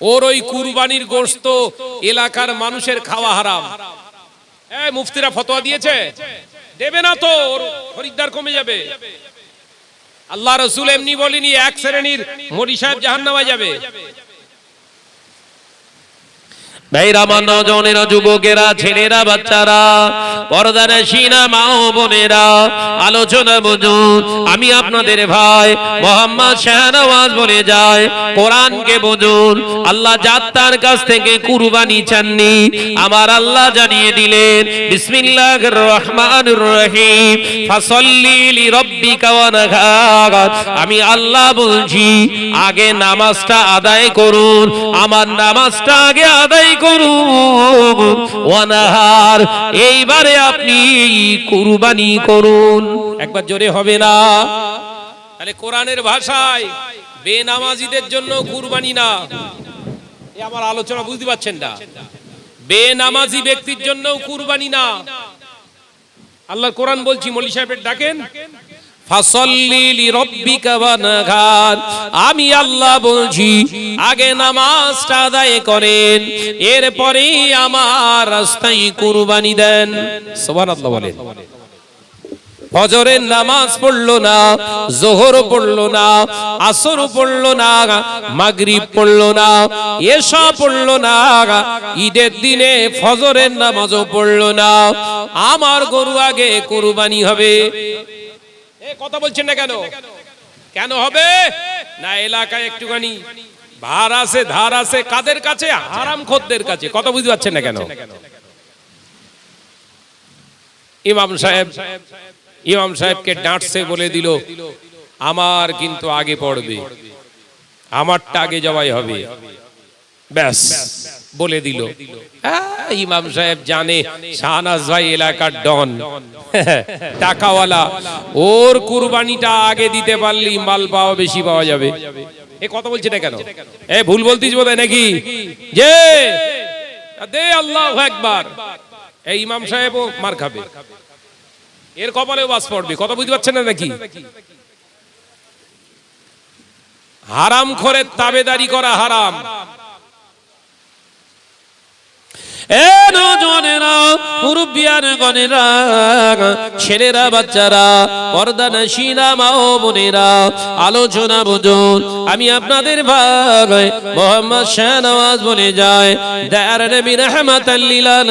ওর ওই কুরবানির গোস্ত এলাকার মানুষের খাওয়া হারাম। এই মুফতিরা ফতোয়া দিয়েছে। দেবে না তো খরিদ্দার কমে যাবে। আল্লাহ রসুল এমনি বলিনি, এক শ্রেণির মরি সাহেব জাহান্নামে যাবে। ভাইরা আমার নজনেরা যুবকেরা, ছেলেরা, বাচ্চারা, পর্দারে সিনা মা ও বোনেরা, আলোচনা বুঝুন। আমি আপনাদের ভাই মোহাম্মদ শাহনওয়াজ বলে যায় কোরআনকে বুঝুন। আল্লাহ যাত্রার কাছ থেকে কুরবানি চাননি। আমার আল্লাহ জানিয়ে দিলেন, বিসমিল্লাহির রহমানির রহিম, ফাসাল্লি ওয়ানহার আমি আল্লাহ বলছি, আগে নামাজটা আদায় করুন। আমার নামাজটা আগে আদায় করুন। ওয়ানাহার এইবারে আপনি কুরবানি করুন। একবার জোরে হবে না। তাহলে কোরআনের ভাষায় বেনামাজিদের জন্য কুরবানি না। এ আমার আলোচনা বুঝতে পারছেন না। বেনামাজি ব্যক্তির জন্য কুরবানি না। আল্লাহ কোরআন বলছি মলি সাহেবের ডাকেন। আমি আল্লাহ বলছি, আগে নামাজটা আদায় করেন, এরপরে আমার রাস্তায় কুরবানি দেন। বলেন। ফজরের নামাজ পড়ল না, জোহর পড়ল না, আসর পড়ল না, মাগরিব পড়ল না এসা পড়ল না, ঈদের দিনে ফজরের নামাজও পড়ল না। আমার গরু আগে কুরবানি হবে। কথা বলছেন না কেন? কেন হবে? না, এলাকায় একটুখানি ভার আছে, ধার আছে, কাদের কাছে? হারাম খদ্দের কাছে। কথা বুঝতে পারছেন না কেন? ইমাম সাহেব, ইমাম সাহেবকে ডাঁটছে বলে দিল, আমার কিন্তু আগে পড়বে। আমারটা আগে জবাই হবে। ব্যাস বলে দিল। হ্যাঁ, ইমাম সাহেব জানে শাহনাজ ভাই এলাকার ডন। টাকাওয়ালা ওর কুরবানিটা আগে দিতে পারলি মাল পাওয়া বেশি পাওয়া যাবে। এ কথা বলছে না কেন? এ ভুল বলতিস বোধ নাকি? যে দে আল্লাহ একবার এই ইমাম সাহেবও মার খাবে। এর কপালেও বাস পড়বে। কথা বুঝতে পারছেন না নাকি? হারাম খোরের তাবেদারি করা হারাম। ছেলেরা, বাচ্চারা, পর্দা নসীনা মা ও বোনেরা, আলোচনা বুঝুন। আমি আপনাদের ভাই মোহাম্মদ শাহনওয়াজ বলে যায় দার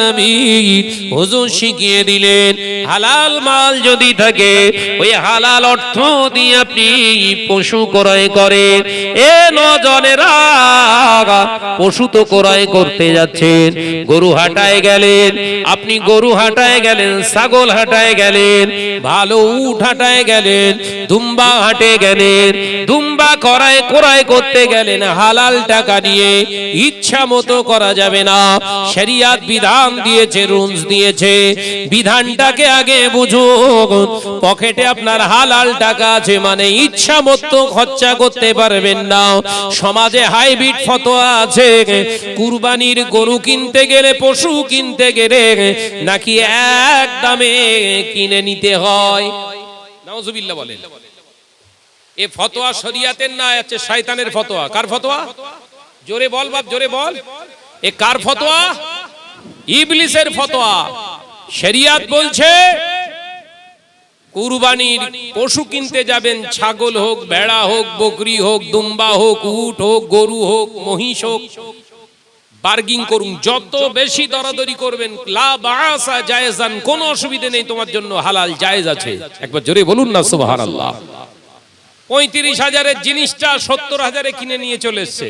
নবী হুজুর শিখিয়ে দিলেন, হালাল মাল যদি থাকে, ওই হালাল অর্থ দিয়ে আপনি পশু ক্রয় করেন। এ নজনেরা পশু তো ক্রয় করতে যাচ্ছেন, গরু হাটায় গেলেন, আপনি গরু হাটায় গেলেন, ছাগল হাটায় গেলেন, ভালো উঠ হাটায় গেলেন, দুম্বা হাটে গেলেন, দুম্বা করায় ক্রয় করতে গেলেন, হালাল টাকা নিয়ে ইচ্ছা মতো করা যাবে না। শরিয়াত বিধান দিয়েছে, রুলস দিয়েছে, বিধানটাকে আগে বুঝুন। পকেটে আপনার হালাল টাকা আছে মানে ইচ্ছা মতো খরচা করতে পারবেন না। সমাজে হাইব্রিড ফতোয়া আছে। কুরবানির গরু কিনতে গেলে পশু কিনতে গেলে নাকি এক দামে কিনে নিতে হয়। বলেন। এ ফতোয়া শরিয়াতের না আছে শয়তানের ফতোয়া। কার ফতোয়া? জোরে বল বাপ, জোরে বল। এ কার ফতোয়া? ইবলিসের ফতোয়া। শরিয়াত বলছে, কুরবানির পশু কিনতে যাবেন, ছাগল হোক, ভেড়া হোক, বকরি হোক, দুম্বা হোক, উট হোক, গরু হোক, মহিষ হোক। বার্গিং করুন, যত বেশি দরাদরি করবেন, লা বাসা জায়েজান, কোনো অসুবিধে নেই, তোমার জন্য হালাল জায়েজ আছে। একবার জোরে বলুন না, সুবহানাল্লাহ। পঁয়ত্রিশ হাজারের জিনিসটা সত্তর হাজারে কিনে নিয়ে চলে এসছে।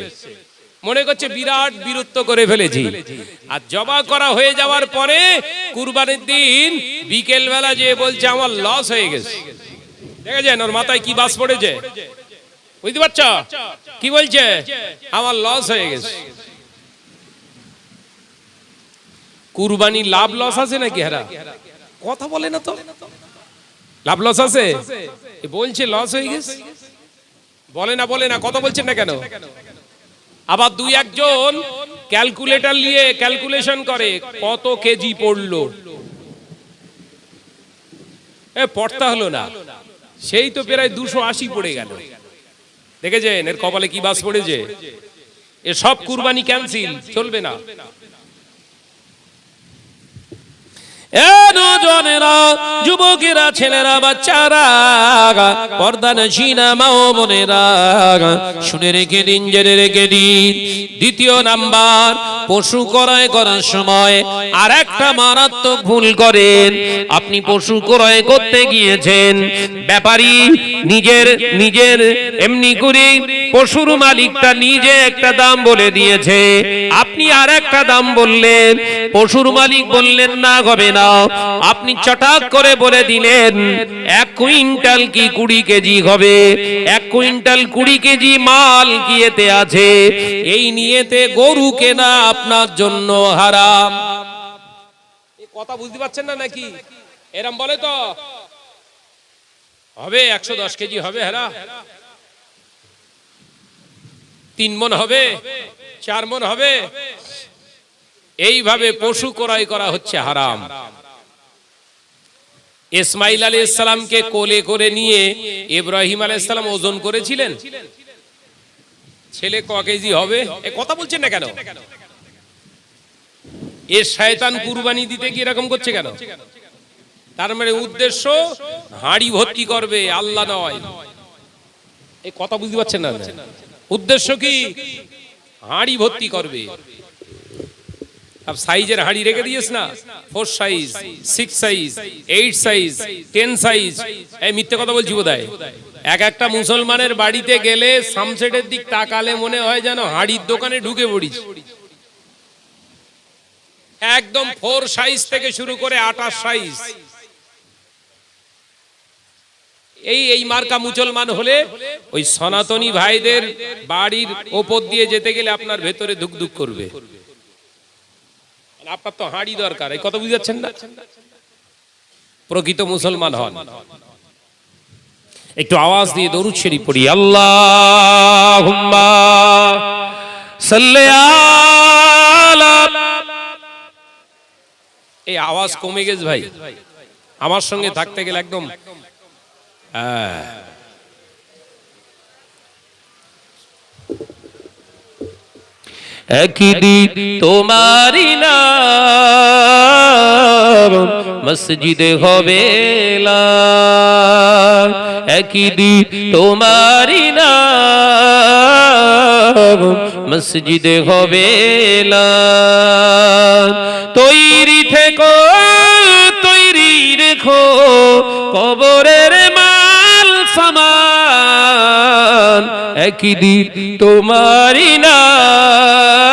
মনে করছে বিরাট বীরত্ব করে ফেলেছি। আর জবা করা হয়ে যাওয়ার পরে কুরবানির দিন বিকেল বেলা যে বলছে, আমার লস হয়ে গেছে। দেখেছেন, ওর মাথায় কি বাস পড়েছে? বুঝতে পারছ? কি বলছে? আমার লস হয়ে গেছে। কুরবানি লাভ লস আছে নাকি হেরা? কথা বলে না তো। লাভ লস আছে? বলছে লস হয়ে গেছে। বলে না বলে না, কথা বলছেন না কেন? আবার দুই একজন ক্যালকুলেটর নিয়ে ক্যালকুলেশন করে, কত কেজি পড়ল? এ, পড়তা হলো না। সেই তো প্রায় দুশো আশি পড়ে গেল। দেখেছেন? এর কপালে কি বাস পড়েছে? এ সব কুরবানি ক্যান্সেল চলবে না এ যুবকেরা, ছেলেরা, বাচ্চারা পর্দা নসিনা মাও বোনেরা শুনে রেখে দিন, জেনে রেখে দিন। দ্বিতীয় নাম্বার, পশু ক্রয় করার সময় আর একটা মারাত্মক ভুল করেন। আপনি পশু ক্রয় করতে গিয়েছেন। ব্যাপারী নিজের নিজের, এমনি করে পশুর মালিকটা নিজে একটা দাম বলে দিয়েছে। আপনি আর একটা দাম বললেন। পশুর মালিক বললেন, না হবে না আপনি চটাক করে বলে দিলেন, এক কুইন্টাল কি কুড়ি কেজি হবে? এক কুইন্টাল কুড়ি কেজি মাল এতে আছে? এই নিয়েতে গরু কেনা আপনার জন্য হারাম। কথা বুঝতে পারছেন না নাকি? এরম বলে তো, হবে একশো দশ কেজি, হবে হেরা। তিন মন হবে, চার মন হবে। এইভাবে পশু ক্রয় করা হচ্ছে হারাম। ইসমাইল আলী ইসলামকে কোলে করে নিয়ে ইব্রাহিম আলী ইসলাম ওজন করেছিলেন। ছেলে ক কেজি হবে? এ কথা বলছেন না কেন? এ শয়তান কুরবানি দিতে কি এরকম করছে কেন? তার মানে উদ্দেশ্য হাড়ি ভর্তি করবে, আল্লাহ নয়। এই কথা বুঝতে পারছেন না? উদ্দেশ্য কি? হাড়ি ভর্তি করবে। সাইজের হাড়ি রেখে দিয়েছ না? Four size six size eight size ten size এই মিথ্যে কথা বলছি বোধহয়? এক একটা মুসলমানের বাড়িতে গেলে সামসেটের দিক তাকালে মনে হয় যেন হাড়ির দোকানে ঢুকে পড়িস। একদম ফোর সাইজ থেকে শুরু করে আঠাশ সাইজ এই এই মার্কা মুসলমান হলে ওই সনাতনী ভাইদের বাড়ির ওপর দিয়ে যেতে গেলে আপনার ভেতরে ধুক ধুক করবে। আপনার তো হাঁড়ি দরকার, এই কথা বুঝাচ্ছেন না? প্রকৃত মুসলমান হন। একটু আওয়াজ দিয়ে দরুদ শরীফ পড়ি আল্লাহ এই আওয়াজ কমে গেছে ভাই। আমার সঙ্গে থাকতে গেলে একদম হ্যাঁ। একদিন তোমারি নাম মসজিদে হবে একদিন তোমারি নাম মসজিদে হবে তৈরি থেকো তৈরি রেখো কবরের একদিন তোমারি নাম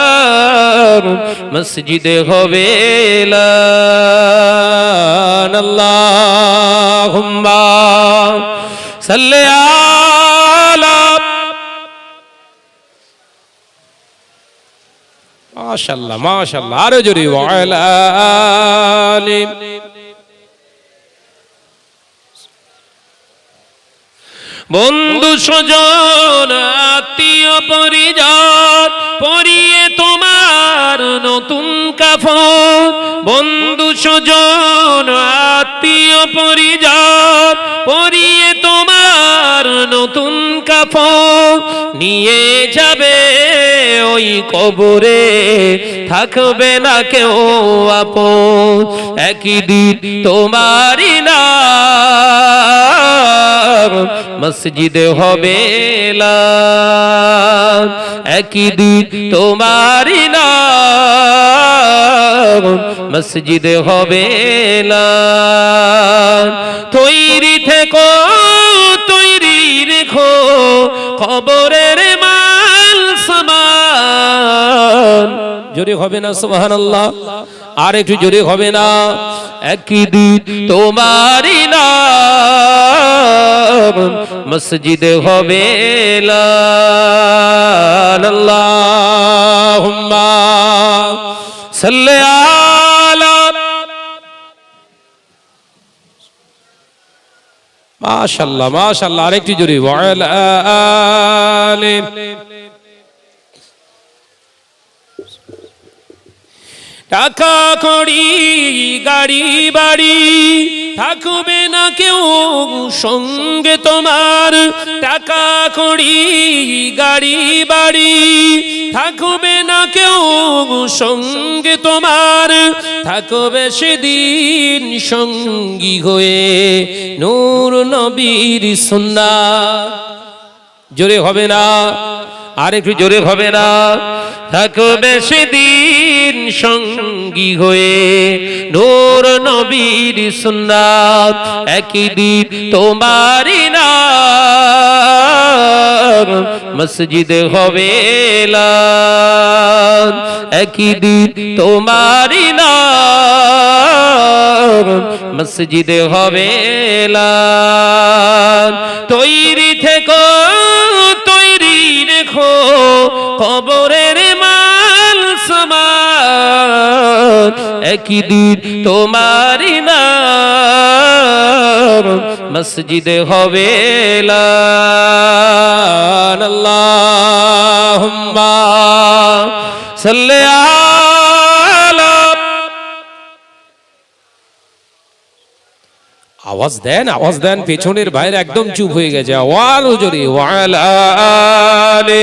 মসজিদে হবে আল্লাহুম্মা সাল্লি আলা মাশাল্লাহ মাশাল্লাহ আরও জোরে ওয়ালা আলি বন্ধু স্বজন, আত্মীয় পরিজন, পরিয়ে তোমার নতুন কাফন। বন্ধু স্বজন, আত্মীয় পরিজন, পরিয়ে তোমার নতুন কাফন। নিয়ে যাবে ওই কবরে, থাকবে না কেউ আপন। একই দিন তোমারই না মসজিদে হবে একই দিন তোমারই না মসজিদে হবে তৈরি থেকো, তৈরি রেখো, খবরের মাল সমান। জোরে হবে না সুবহান আল্লাহ আর একটু জোরে হবে না। একই দিন তোমারই না মসজিদে হবে মাশাল্লাহ মাশাল্লাহ, আরেকটি ওয়ালা আলি টাকা কড়ি গাড়ি, বাড়ি। থাকবে না কেউ সঙ্গে তোমার। টাকা কড়ি গাড়ি, বাড়ি। থাকবে না কেউ সঙ্গে তোমার। থাকবে সেদিন সঙ্গী হয়ে নূর নবীর সুন্না জোরে হবে না। আর একটু জোরে হবে না থাকবে দিন সঙ্গী হয়ে নোর নবীর সুন্নাত একই দিন তোমারই না মসজিদ হবে। একই দিন তোমারই না মসজিদ হবে। তৈরি থেকো কবরের মাল সমান। একই দিন তোমারই না মসজিদ হবে আওয়াজ দেন আওয়াজ দেন, পেছনের বাইরে একদম চুপ হয়ে গেছে। আওয়াজ জোরে ওয়ালা আলে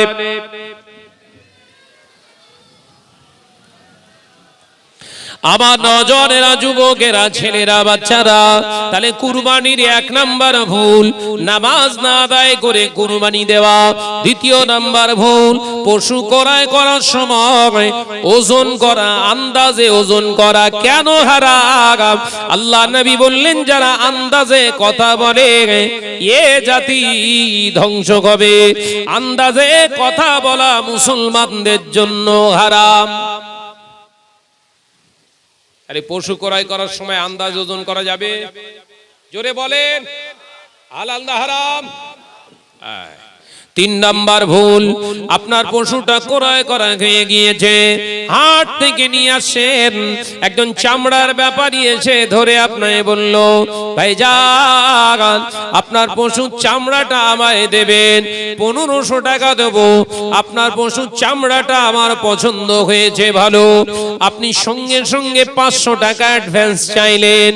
আমার নজরেরা যুবকেরা, ছেলেরা, বাচ্চারা, তাহলে কুরবানির এক নাম্বার ভুল। নামাজ না আদায় করে কুরবানি দেওয়া দ্বিতীয় নাম্বার ভুল। পশু করায় করার সময় ওজন করা, আন্দাজে ওজন করা কেন হারাম? আল্লাহ নবী বললেন, যারা আন্দাজে কথা বলে, এ জাতি ধ্বংস হবে আন্দাজে কথা বলা মুসলমানদের জন্য হারাম। আরে পশু ক্রয় করার সময় আন্দাজ ওজন করা যাবে? জোরে বলেন। হালাল না হারাম। তিন নাম্বার ভুল। আপনার পশুটা ক্রয় করা হয়ে গিয়েছে। হাট থেকে নিয়ে আসেন একজন চামড়ার ব্যাপারী এসে ধরে আপনাকে বলল, ভাই যান, আপনার পশুর চামড়াটা আমায় দেবেন, পনেরোশো টাকা দেবো। আপনার পশুর চামড়াটা আমার পছন্দ হয়েছে ভালো। আপনি সঙ্গে সঙ্গে পাঁচশো টাকা অ্যাডভান্স চাইলেন।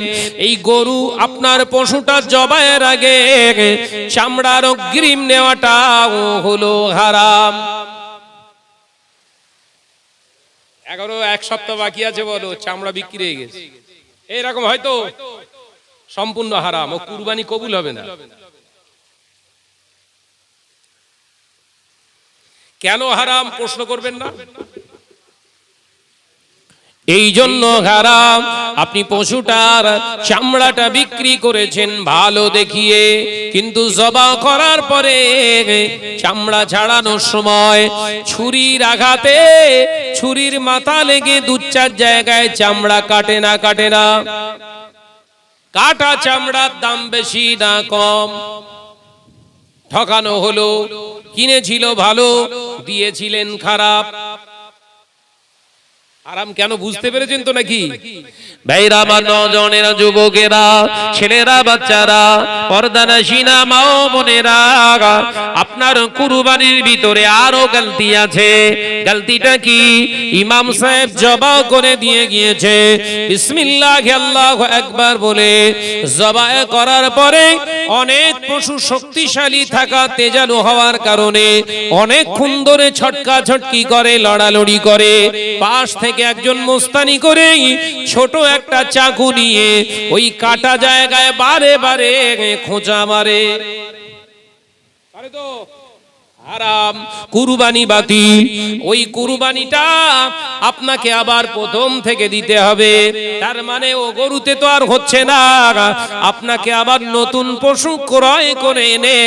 এই গরু আপনার পশুটা জবাইয়ের আগে চামড়ার অগ্রিম নেওয়াটা এগারো এক সপ্তাহ বাকি আছে বলো, চামড়া বিক্রি এইরকম হয়তো সম্পূর্ণ হারাম, ও কুরবানি কবুল হবে না। কেন হারাম? প্রশ্ন করবেন না? এই জন্য হারাম আপনি পশুটার চামড়াটা বিক্রি করেছেন ভালো দেখিয়ে, কিন্তু জবা করার পরে চামড়া ছাড়ানোর সময় ছুরির আঘাতে ছুরির মাথা লেগে দু চার জায়গায় চামড়া কাটে না কাটে না। কাটা চামড়ার দাম বেশি না কম। ঠকানো হলো, কিনেছিল ভালো, দিয়েছিলেন খারাপ। হারাম কেন বুঝতে পেরেছেন তো নাকি? ভাইরা আমার নজনেরা যুবকেরা ছেলেরা বাচ্চারা পর্দানাসীনা মাও বোনেরা আপনার কুরবানির ভিতরে আরও গলতি আছে। গলতিটা কি? ইমাম সাহেব জবা করে দিয়ে গিয়েছে। বিসমিল্লাহ আল্লাহু একবার বলে। জবা করার পরে অনেক পশু শক্তিশালী থাকা তেজালু হওয়ার কারণে অনেক ধরে ছটকা ছটকি করে লড়ালড়ি করে পাশ থেকে একজন মোস্তানি করে ছোট একটা চাকু নিয়ে ওই কাটা জায়গায় বারে বারে খোঁচা মারে। তো হারাম। কুরবানি বাতিল। ওই কুরবানিটা আপনাকে আবার প্রথম থেকে দিতে হবে। তার মানে ও গরুতে তো আর হচ্ছে না। আপনাকে আবার নতুন পশু ক্রয় করে এনে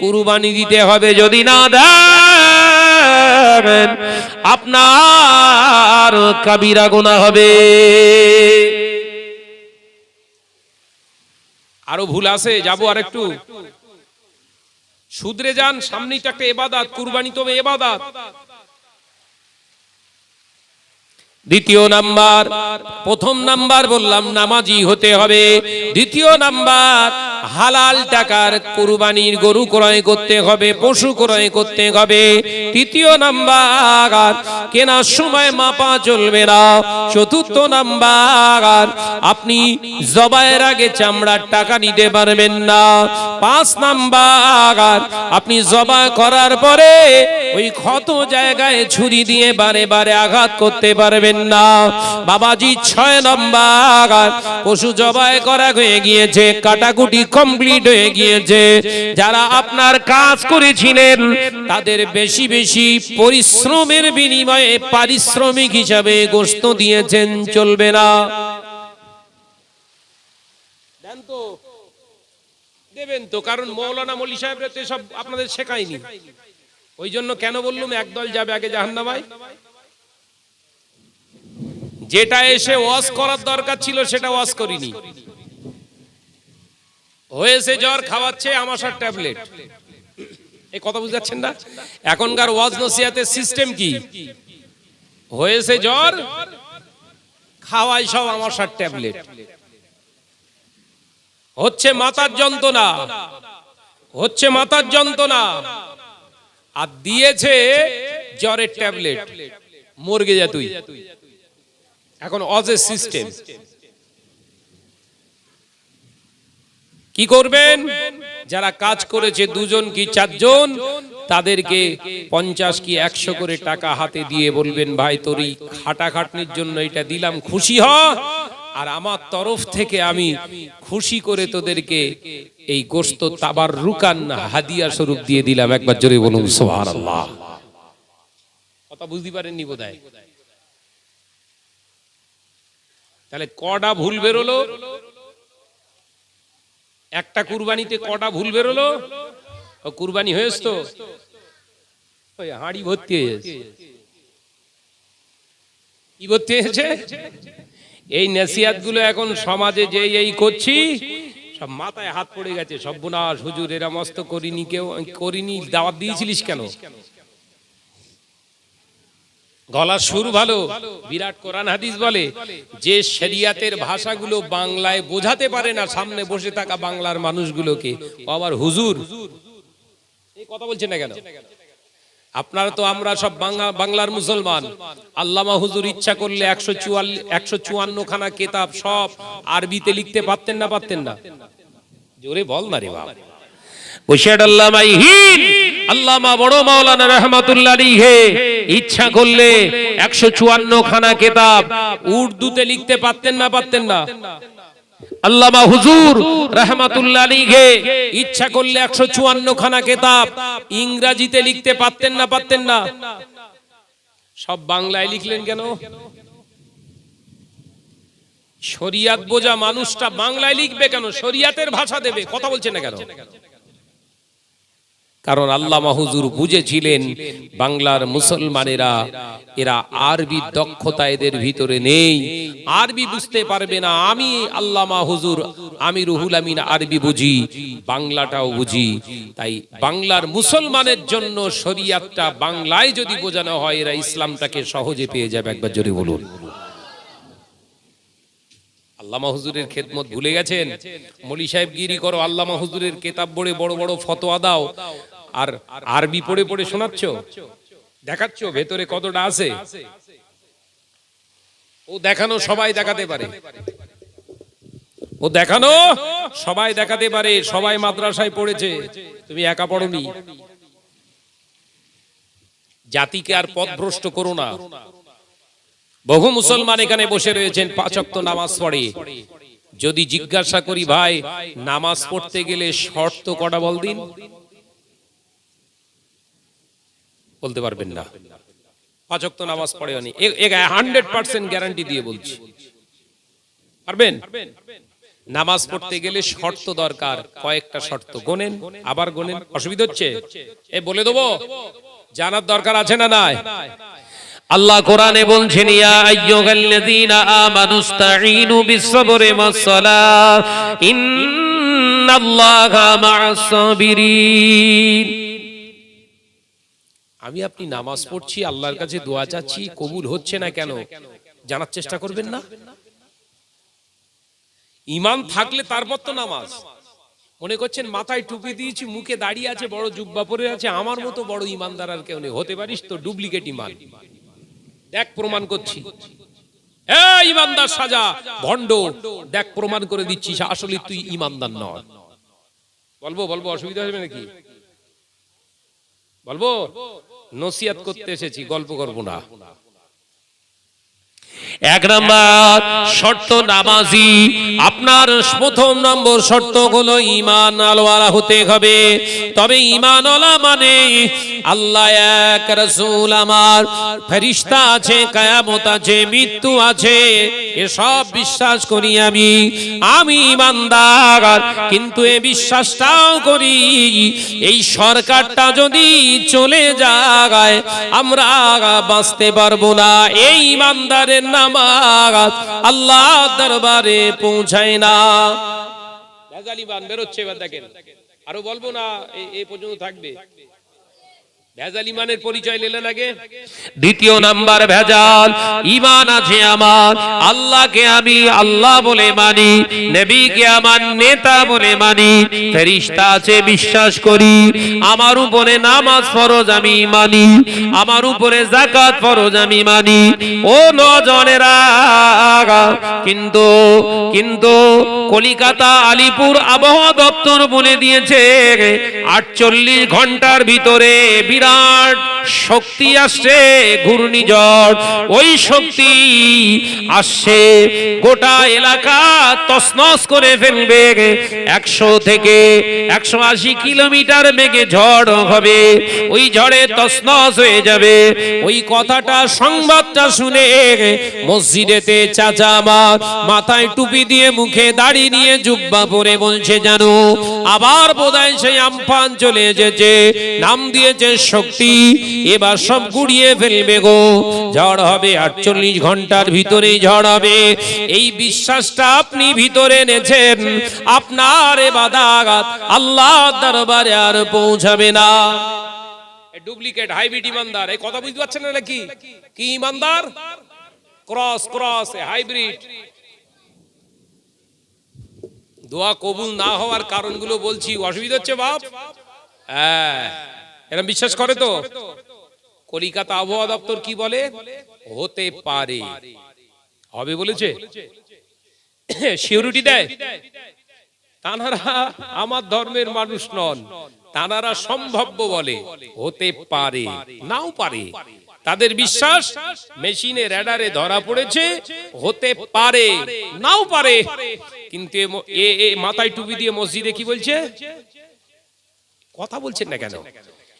কুরবানি দিতে হবে যদি না দেন, আপনার কাবিরা গোনা হবে। আরও ভুল আছে, যাব আর একটু শুধরে যান, সামনেই তো একটা এবাদাত, কুরবানি তো এবাদাত। দ্বিতীয় নাম্বার, প্রথম নাম্বার বললাম, নামাজি হতে হবে। দ্বিতীয় নাম্বার হালাল টাকার কুরবানির গরু ক্রয় করতে হবে, পশু ক্রয় করতে হবে। তৃতীয় নাম্বার, কেনার সময় মাপা চলবে না। চতুর্থ নাম্বার, আপনি জবাইয়ের আগে চামড়ার টাকা নিতে পারবেন না। পাঁচ নাম্বার, আপনি জবা করার পরে ওই ক্ষত জায়গায় ছুরি দিয়ে বারে বারে আঘাত করতে পারবেন না। বাবাজি, ছয় নম্বর, পশু জবাই করা হয়ে গিয়েছে, কাটাকুটি কমপ্লিট হয়ে গিয়েছে। যারা আপনার কাজ করেছিলেন তাদের বেশি বেশি পরিশ্রমের বিনিময়ে পারিশ্রমিক হিসাবে গোস্ত দিয়েছেন চলবে না। দেবেন তো কারণ মৌলানা মলি সাহেবরা তো সব আপনাদের শেখায়নি। ওই জন্য কেন বললুম একদল যাবে আগে জাহান্নামায়। যেটা এসে ওয়াশ করার দরকার ছিল সেটা ওয়াজ করিনি। হয়েছে জ্বর খাওয়াচ্ছে আমাশার ট্যাবলেট। এই কথা বুঝতে পারছেন না? এখনকার ওয়াজ নসিহাতের সিস্টেম কি? হয়েছে জ্বর, খাওয়াই সব আমাশার ট্যাবলেট। হচ্ছে মাথার যন্ত্রণা, হচ্ছে মাথার যন্ত্রণা। আর দিয়েছে জ্বরের ট্যাবলেট। মরগে যা তুই। এখন অজের সিস্টেম। কি করবেন? যারা কাজ করেছে দুজন কি চারজন? তাদেরকে পঞ্চাশ কি একশো করে টাকা হাতে দিয়ে বলবেন, ভাই তোর এই খাটাখাটনির জন্য এটা দিলাম, খুশি হ। আর আমার তরফ থেকে আমি খুশি করে তোদেরকে এই গোস্ত তাবার রুকান হাদিয়া স্বরূপ দিয়ে দিলাম। একবার জোরে বলুন সোহার আল্লাহ কথা বুঝতে পারেননি বোধ তাহলে কটা ভুল বেরোলো? একটা কুরবানিতে কটা ভুল বেরোলো? কুরবানি হয়েছ তো? হাঁড়ি ভর্তি হয়ে গেছে। কি ভর্তি হয়েছে? এই নেসিয়াতগুলো এখন সমাজে যে এই করছি, সব মাথায় হাত পড়ে গেছে। সব বুনাস হুজুর, এরা মস্ত করিনি কেউ, করিনি, দাওয়াত দিয়েছিলিস কেন? গলার সুর ভালো, বিরাট কোরআন হাদিস বলে, যে শরিয়াতের ভাষাগুলো বাংলায় বোঝাতে পারে না, সামনে বসে থাকা বাংলার মানুষগুলোকে। আবার হুজুর, এই কথা বলছে না কেন? আপনারা তো আমরা সব বাংলা- বাংলার মুসলমান। আল্লামা হুজুর ইচ্ছা করলে একশো চুয়াল্লিশ একশো চুয়ান্ন খানা কেতাব সব আরবিতে লিখতে পারতেন না পারতেন না? জোরে বল না রে বাবা বসিয়াট আল্লামা বড় মাওলানা রহমাতুল্লাহ ইচ্ছা করলে 154 খানা কিতাব উর্দুতে লিখতে পারতেন না পারতেন না। আল্লামা হুজুর রহমাতুল্লাহ ইচ্ছা করলে 154 খানা কিতাব ইংরেজিতে লিখতে পারতেন না পারতেন না। সব বাংলায় লিখলেন কেন? শরিয়াত বোঝা মানুষটা বাংলায় লিখবে কেন? শরিয়াতের ভাষা দেবে, কথা বলছে না কেন? কারণ আল্লাহ হুজুর বুঝেছিলেন, বাংলার মুসলমানেরা, এরা আরবি দক্ষতা এদের ভিতরে নেই। আরবি বুঝতে পারবে না, আমি আল্লামা হুজুর, আমি রুহুল আমিন আরবি বুঝি, বাংলাটাও বুঝি। তাই বাংলার মুসলমানের জন্য শরিয়াতটা বাংলায় যদি বোঝানো হয়, এরা ইসলামটাকে সহজে পেয়ে যাবে। একবার জোরে বলুন। আল্লামা হুজুরের খেদমত ভুলে গেছেন? মলি সাহেব গিরি করো, আল্লামা হুজুরের কেতাব বড় বড় ফতোয়া দাও। আর আরবি পড়ে পড়ে শোনাচ্ছ? দেখাচ্ছ? ভেতরে কতটা আছে? ও দেখানো সবাই দেখাতে পারে। ও দেখানো সবাই দেখাতে পারে, সবাই মাদ্রাসায় পড়েছে। তুমি একা পড়নি। জাতিকে আর পথভ্রষ্ট করো না। বহু মুসলমান এখানে বসে রয়েছেন পাঁচক্ত নামাজ পড়ে। যদি জিজ্ঞাসা করি, ভাই, নামাজ পড়তে গেলে শর্ত কটা বল দিন বলতে পারবেন না। পাঁচক্ত নামাজ পড়ে উনি হান্ড্রেড পার্সেন্ট গ্যারান্টি দিয়ে বলছি। পারবেন? নামাজ পড়তে গেলে শর্ত দরকার। কয়েকটা শর্ত। গোনেন, আবার গোনেন। অসুবিধা হচ্ছে? এ, বলে দেবো? জানার দরকার আছে না নাই? আল্লাহ কোরআনে বলছেন, ইয়া আইয়ুহাল্লাযীনা আমানুস্তাঈনু বিস-সাবরি ওয়াস-সালাহ ইন্নাল্লাহা মা'আস-সাবিরিন। আমি আপনি নামাজ পড়ছি, আল্লাহর কাছে দোয়া চাচ্ছি, কবুল হচ্ছে না কেন? জানার চেষ্টা করবেন না? ইমান থাকলে তারপর তো নামাজ। মনে করছেন, মাথায় টুপি দিয়েছি, মুখে দাঁড়িয়ে আছে, বড় জুব্বা পরে আছে, আমার মতো বড় ইমানদার আর কেউ নেই। হতে পারিস তো, ডুপ্লিকেট ইমান। দেখ, প্রমাণ করছি। ইমানদার সাজা, ভণ্ড, দেখ, প্রমাণ করে দিচ্ছিস, আসলে তুই ইমানদার নয় বলব বলব, অসুবিধা হবে নাকি? বলব? নসিয়াত করতে এসেছি গল্প করব না। এক নাম্বার শর্ত নামাজি। আপনার প্রথম নম্বর শর্ত হলো ইমান আলওয়ালা হতে হবে। তবে ইমান মানে আল্লাহ এক রসুল আমার, ফেরিস্তা আছে, কায়ামত আছে, মৃত্যু আছে, এসব বিশ্বাস করি আমি। আমি ইমানদার কিন্তু এ বিশ্বাসটাও করি, এই সরকারটা যদি চলে যায়, আমরা বাঁচতে পারব না। এই ইমানদারের নামাজ আল্লাহ দরবারে পৌঁছায় না। ভেজালি বান বেরোচ্ছে এবার দেখেন। আরও বলব না এই পর্যন্ত থাকবে। ভেজালি মানের পরিচয় নিলেন আগে দ্বিতীয় নাম্বার ভেজাল ইমান আছে আমার। আল্লাহকে আমি আল্লাহ বলে মানি, নবীকে আমার নেতা বলে মানি, ফেরিস্তা আছে, বিশ্বাস করি। আমার উপরে নামাজ ফরজ আমি মানি, আমার উপরে জাকাত ফরজ আমি মানি। ও নজনেরা, কিন্তু কিন্তু কলিকাতা আলিপুর আবহাওয়া দপ্তর বলে দিয়েছে, আটচল্লিশ ঘণ্টার ভিতরে বিরাট শক্তি আসছে ঘূর্ণিঝড় ওই শক্তি আসছে, গোটা এলাকা তসনস করে ফেলবে। একশো থেকে একশো আশি কিলোমিটার বেগে ঝড় হবে। ওই ঝড়ে তসনস হয়ে যাবে। ওই কথাটা, সংবাদটা শুনে মসজিদেতে চাচা আমার মাথায় টুপি দিয়ে মুখে দাড়ি নিয়ে জুব্বা পরে বলছে, জানো, আবার বোধহয় সেই আমফান চলে এসেছে। নাম দিয়েছে শক্তি এবার সব গুড়িয়ে ফেলবে গো। ঝড় হবে, আটচল্লিশ ঘণ্টার ভিতরেই ঝড় হবে। এই বিশ্বাসটা আপনি ভিতরে এনেছেন। আপনার বাদাগাত আল্লাহ দরবারে আর পৌঁছাবে না। ডুপ্লিকেট হাইব্রিড ইমানদার এই কথা বুঝতে পারছেন না নাকি? কি ইমানদার? Cross cross hybrid. দোয়া কবুল না হওয়ার কারণগুলো বলছি, অসুবিধা হচ্ছে বাপ? হ্যাঁ। এরকম বিশ্বাস করে তো? কলিকাতা আবহাওয়া দপ্তর কি বলে? হতে পারে। হবে বলেছে? সিউরিটি দেয়। তানারা আমার ধর্মের মানুষ নন। তানারা সম্ভাব্য বলে, হতে পারে, নাও পারে। তাদের বিশ্বাস, মেশিনে র্যাডারে ধরা পড়েছে, হতে পারে, নাও পারে। কিন্তু এ মাথায় টুপি দিয়ে মসজিদে কি বলছে? কথা বলছেন না কেন?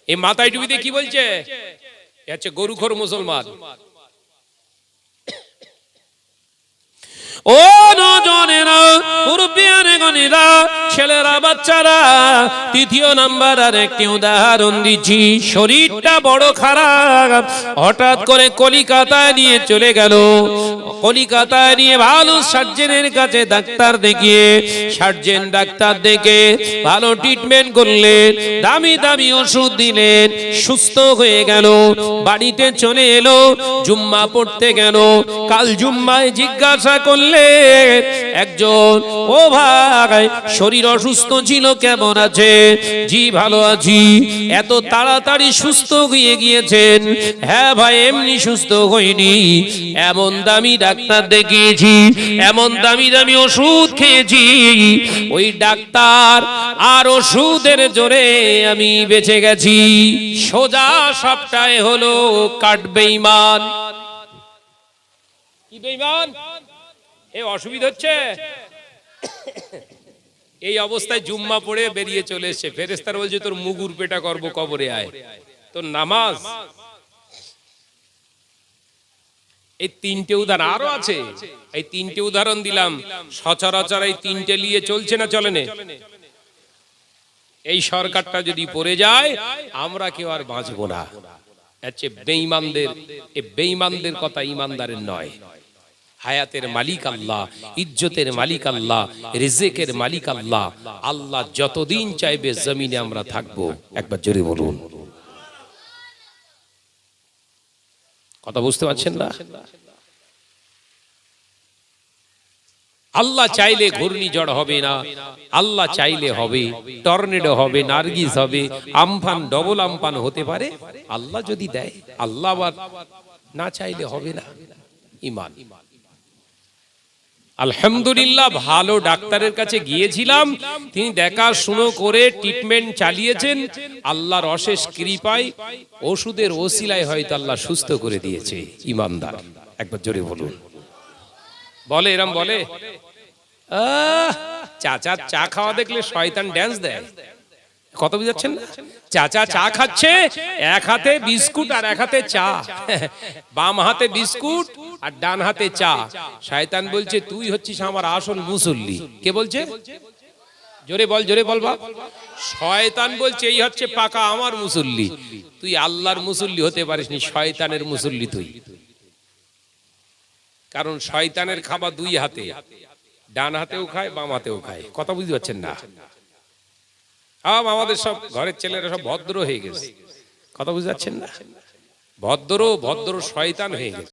এ মাথায় টুপিতে কি বলছে? হচ্ছে গরুখোর মুসলমান। ও নজনেরা মুরব্বিয়ান গনেরা, ছেলেরা, বাচ্চারা, তৃতীয় নাম্বার আর একটি উদাহরণ দিচ্ছি। শরীরটা বড় খারাপ। হঠাৎ করে কলিকাতায় নিয়ে চলে গেল। কলিকাতায় নিয়ে ভালো সার্জেনের কাছে ডাক্তার দেখিয়ে, সার্জেন ডাক্তার দেখে ভালো ট্রিটমেন্ট করলেন দামি দামি ওষুধ দিলেন সুস্থ হয়ে গেল। বাড়িতে চলে এলো, জুম্মা পড়তে গেল। কাল জুম্মায় জিজ্ঞাসা করলেন একজন, ও ভাই, শরীর অসুস্থ ছিল, কেমন আছে? জি, ভালো আছি। এত তাড়াতাড়ি সুস্থ হয়ে গিয়েছেন? হ্যাঁ ভাই, এমনি সুস্থ হইনি। এমন দামি ডাক্তার দেখিয়েছি, এমন দামি দামি ওষুধ খেয়েছি। ওই ডাক্তার আর ওষুধের জোরে আমি বেঁচে গেছি। সোজা সবটাই হলো কাটবে ইমান কি বেঈমান? এ অসুবিধা হচ্ছে? এই অবস্থায় জুম্মা পড়ে বেরিয়ে চলে এসছে। ফেরেস্তার বলছে, তোর মুগুর পেটা করব, কবরে আয়। তোর নামাজ? এই তিনটে উদাহরণ আরও আছে। এই তিনটে উদাহরণ দিলাম। সচরাচর এই তিনটে নিয়ে চলছে না চলে না? এই সরকারটা যদি পড়ে যায়, আমরা কেউ আর বাঁচবো না। বেঈমানদের, এ বেঈমানদের কথা ইমানদারের নয়। হায়াতের মালিক আল্লাহ ইজ্জতের মালিক আল্লাহ রিজেকের মালিক আল্লাহ। আল্লাহ। যতদিন চাইবে জমিনে আমরা থাকব। একবার জোরে বলুন। কথা বুঝতে পারছেন না? আল্লাহ চাইলে ঘূর্ণিঝড় হবে না। আল্লাহ চাইলে হবে টর্নেডো হবে নার্গিস হবে আমফান ডবল আমফান হতে পারে। আল্লাহ যদি দেয় আল্লাহ না চাইলে হবে না। ইমান। আলহামদুলিল্লাহ, ভালো ডাক্তারের কাছে গিয়েছিলাম। তিনি দেখা শুনো করে ট্রিটমেন্ট চালিয়েছেন। আল্লাহর অশেষ কৃপায় ওষুধের ওসিলায় হয়তো আল্লাহ সুস্থ করে দিয়েছে, ইমানদার। একবার জোরে বলুন। বলে, এরম বলে? চাচা চা খাওয়া দেখলে শয়তান ড্যান্স দেয়। কত বুঝাচ্ছেন? চাচা চা খাচ্ছে, এক হাতে বিস্কুট আর এক হাতে চা। বাম হাতে বিস্কুট আর ডান হাতে চা। শয়তান বলছে, তুই হচ্ছিস আমার আসল মুসল্লি। কে বলছে? জোরে বল জোরে বল বাপ। শয়তান বলছে, এই হচ্ছে পাকা আমার মুসল্লি। তুই আল্লাহর মুসল্লি হতে পারিসনি, শয়তানের মুসল্লি তুই। কারণ শয়তানের খাবার দুই হাতে। ডান হাতেও খায়, বাম হাতেও খায়। কথা বুঝতে পারছেন না? আম আমাদের সব ঘরের ছেলেরা সব ভদ্র হয়ে গেছে। কথা বুঝতে পারছেন না? ভদ্র ভদ্র শয়তান হয়ে গেছে।